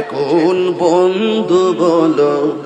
কোন বন্ধু বলো?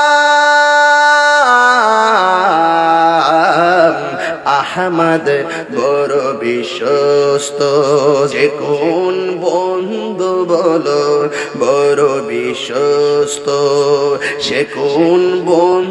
আহমদ বড় বিশ্বস্ত। যে কোন বন্ধু বলো বড় বিশ্বস্ত। সে কোন বন্ধু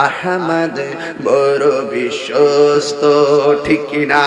আহমদ বড় বিশ্বস্ত ঠিক না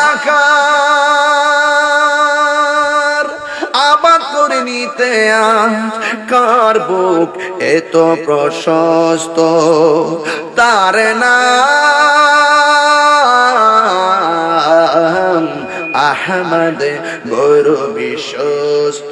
কার বুক এত প্রশস্ত? তার নাম আহমদ বড় বিশ্বস্ত।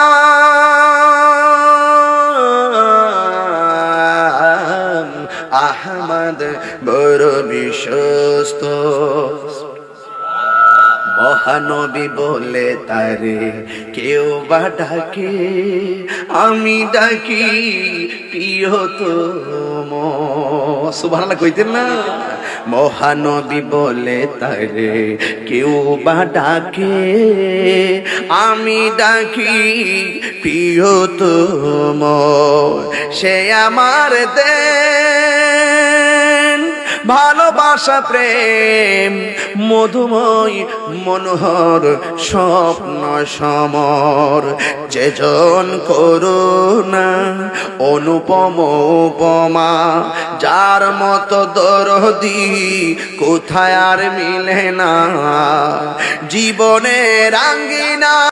আহমদ বড় বিশ্বস্ত। মহানবী বলে তারে, কেউ বা ডাকে, আমি ডাকি, প্রিয় তো সুভানা কইতেন না? মহানবী বলে তারে, কেউ বা ডাকে, আমি ডাকি, প্রিয় তো সে আমার দেন ভালোবাসা, প্রেম, মধুময়, মনোহর, স্বপ্ন, সমর। যেজন করুণা, অনুপম, উপমা, যার মতো দরদি কোথায় আর মিলে না। জীবনের আঙ্গিনা